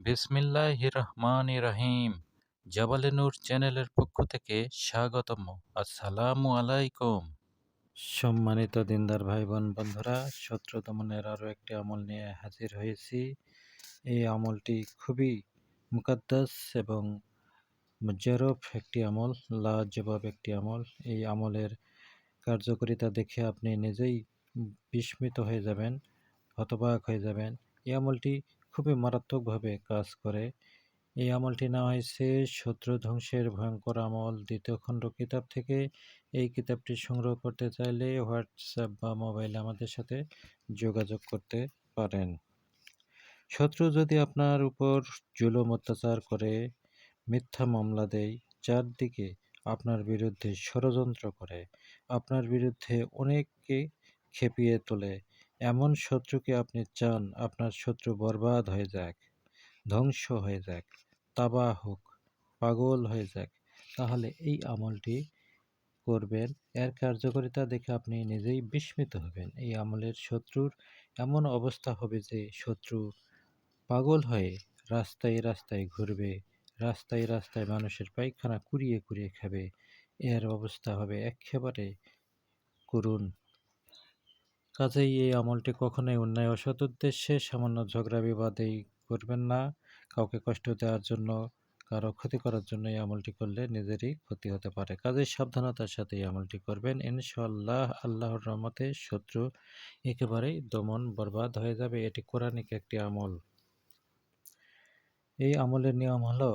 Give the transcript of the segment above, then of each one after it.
বিসমিল্লাহ রহমান রহিম জাবালে নূর চ্যানেলের পক্ষ থেকে স্বাগতম আসসালামু আলাইকুম। সম্মানিত দিনদার ভাই বোন বন্ধুরা শত্রু দমনের আরও একটি আমল নিয়ে হাজির হয়েছি। এই আমলটি খুবই মুকাদ্দাস এবং মুজারফ একটি আমল, লাজবাব একটি আমল। এই আমলের কার্যকারিতা দেখে আপনি নিজেই বিস্মিত হয়ে যাবেন, হতবাক হয়ে যাবেন। এই আমলটি খুবই মারাত্মকভাবে কাজ করে। এই আমলটি নেওয়া হয়েছে শত্রু ধ্বংসের ভয়ঙ্কর আমল। দ্বিতীয় খণ্ড কিতাব থেকে এই কিতাবটি সংগ্রহ করতে চাইলে হোয়াটসঅ্যাপ বা মোবাইলে আমাদের সাথে যোগাযোগ করতে পারেন। শত্রু যদি আপনার উপর জুলুম, অত্যাচার করে, মিথ্যা মামলা দেয়, চারদিকে আপনার বিরুদ্ধে ষড়যন্ত্র করে, আপনার বিরুদ্ধে অনেককে খেপিয়ে তোলে এমন শত্রুকে আপনি চান, আপনার শত্রু বরবাদ হয়ে যাক, ধ্বংস হয়ে যাক তাবা হোক, পাগল হয়ে যাক। তাহলে এই আমলটি করবেন। এর কার্যকারিতা দেখে আপনি নিজেই বিস্মিত হবেন। এই আমলের শত্রুর এমন অবস্থা হবে যে শত্রু পাগল হয়ে রাস্তায় রাস্তায় ঘুরবে, রাস্তায় রাস্তায় মানুষের পায়খানা কুড়িয়ে কুড়িয়ে খাবে। এর অবস্থা হবে একেবারে করুন কাজেই এই আমলটি কখনোই অন্যায় অসৎ উদ্দেশ্যে, সামান্য ঝগড়া বিবাদেই করবেন না। কাউকে কষ্ট দেওয়ার জন্য, কারও ক্ষতি করার জন্য এই আমলটি করলে নিজেরই ক্ষতি হতে পারে। কাজেই সাবধানতার সাথে এই আমলটি করবেন। ইনশাল্লাহ আল্লাহর রহমতে শত্রু একেবারেই দমন বরবাদ হয়ে যাবে। এটি কোরআনিক একটি আমল। এই আমলের নিয়ম হলো,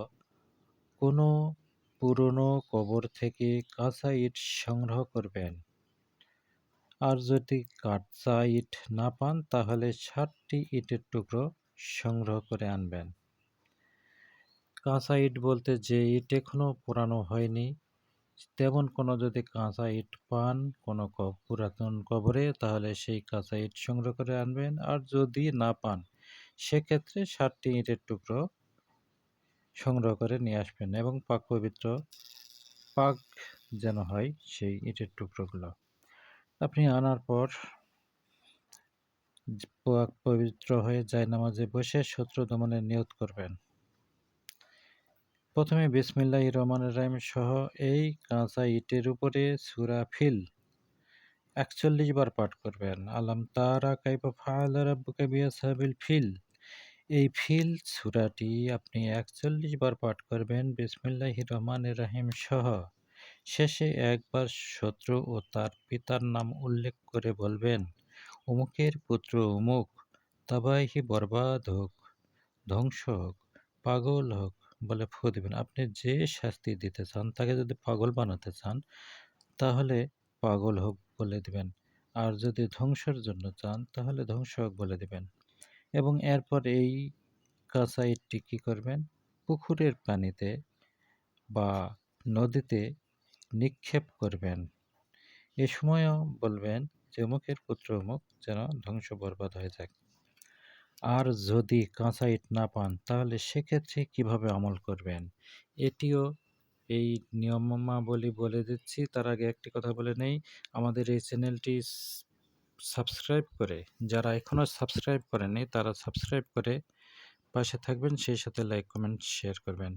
কোনো পুরনো কবর থেকে কাঁচা ইট সংগ্রহ করবেন। আর যদি কাঁচা ইট না পান, তাহলে ষাটটি ইটের টুকরো সংগ্রহ করে আনবেন। কাঁচা ইট বলতে যে ইট এখনও পুরানো হয়নি, তেমন কোনো যদি কাঁচা ইট পান, কোনো পুরাতন কবরে, তাহলে সেই কাঁচা ইট সংগ্রহ করে আনবেন। আর যদি না পান, সেক্ষেত্রে ষাটটি ইটের টুকরো সংগ্রহ করে নিয়ে আসবেন এবং পাক পবিত্র পাক যেন হয় সেই ইটের টুকরোগুলো। আপনি আনার পর পবিত্র হয়ে যায় নামাজে বসে শত্রু দমনের নিয়ত করবেন। প্রথমে বিসমিল্লাহ রহমানের রাহিম সহ এই কাঁচা ইটের উপরে সুরা ফিল একচল্লিশ বার পাঠ করবেন। আলাম তারা কাইপা ফাল রাব্বুকা ফিল। এই ফিল সুরাটি আপনি একচল্লিশ বার পাঠ করবেন বিসমিল্লাহ রহমানের রাহিম সহ। শেষে একবার শত্রু ও তার পিতার নাম উল্লেখ করে বলবেন, অমুকের পুত্র অমুক, তাবাইহি বরবাদ হোক, ধ্বংস হোক, পাগল হোক বলে ফু দেবেন। আপনি যে শাস্তি দিতে চান, তাকে যদি পাগল বানাতে চান, তাহলে পাগল হোক বলে দেবেন। আর যদি ধ্বংসের জন্য চান, তাহলে ধ্বংস হোক বলে দেবেন। এবং এরপর এই কাঁচা ইটটি কী করবেন? পুকুরের পানিতে বা নদীতে নিক্ষেপ করবেন। এ সময়ও বলবেন যে অমুকের পুত্র অমুক যেন ধ্বংস বরবাদ হয়ে যাক আর যদি কাঁচা ইট না পান, তাহলে সেক্ষেত্রে কীভাবে আমল করবেন? এটিও এই নিয়মাবলী বলে দিচ্ছি। তার আগে একটি কথা বলে নেই। আমাদের এই চ্যানেলটি সাবস্ক্রাইব করে, যারা এখনও সাবস্ক্রাইব করেনি তারা সাবস্ক্রাইব করে পাশে থাকবেন। সেই সাথে লাইক, কমেন্ট, শেয়ার করবেন।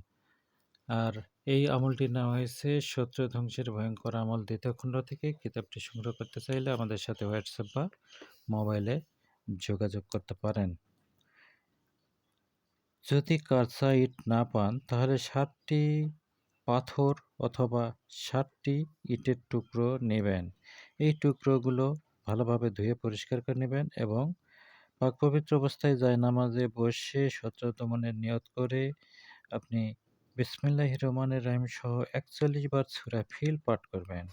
আর এই আমলটি নেওয়া হয়েছে শত্রু ধ্বংসের ভয়ঙ্কর আমল দ্বিতীয় খণ্ড থেকে। কিতাবটি সংগ্রহ করতে চাইলে আমাদের সাথে হোয়াটসঅ্যাপ বা মোবাইলে যোগাযোগ করতে পারেন। যদি কাঁচা ইট না পান, তাহলে সাতটি পাথর অথবা সাতটি ইটের টুকরো নেবেন। এই টুকরোগুলো ভালোভাবে ধুয়ে পরিষ্কার করে নেবেন এবং পাক পবিত্র অবস্থায় যায় নামাজে বসে শত্রু দমনের নিয়ত করে আপনি বিসমিল্লাহ রহমানের রাহিম সহ একচল্লিশ বার সুরা ফিল পাঠ করবেন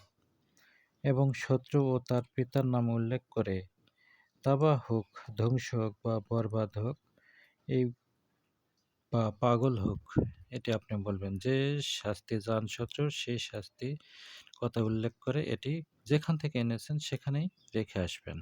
এবং শত্রু ও তার পিতার নাম উল্লেখ করে তাবা হোক, ধ্বংস হোক বা বরবাদ হোক, এই বা পাগল হোক, এটি আপনি বলবেন যে শাস্তি যান শত্রু সেই শাস্তি কথা উল্লেখ করে এটি যেখান থেকে এনেছেন সেখানেই রেখে আসবেন।